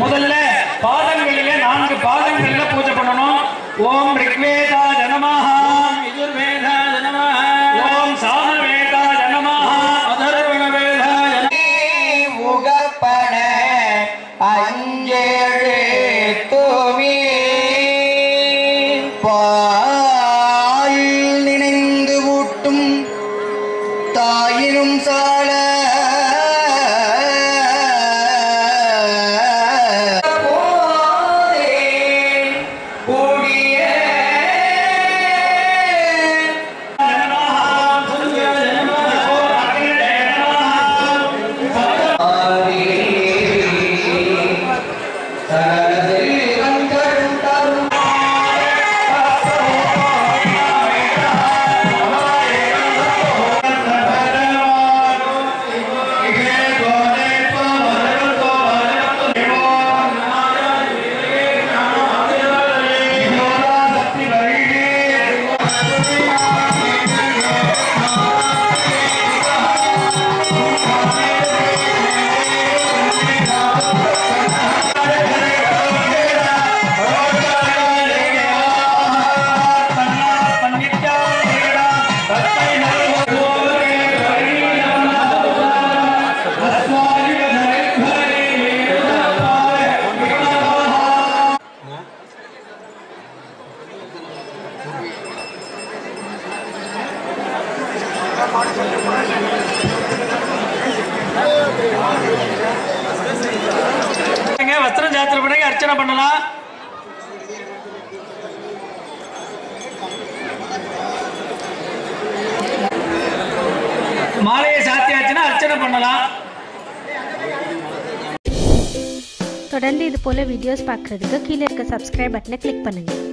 முதல்ல பாதங்களில நான்கு பாதங்களில பூஜை பண்ணணும். ஓம் வஸ்திரம் சாத்திர பிறகு அர்ச்சனை பண்ணலாம். மாலையை சாத்தியாச்சுன்னா அர்ச்சனை பண்ணலாம். தொடர்ந்து இது போல் வீடியோஸ் பார்க்குறதுக்கு கீழே இருக்க சப்ஸ்கிரைப் பட்டனை கிளிக் பண்ணுங்கள்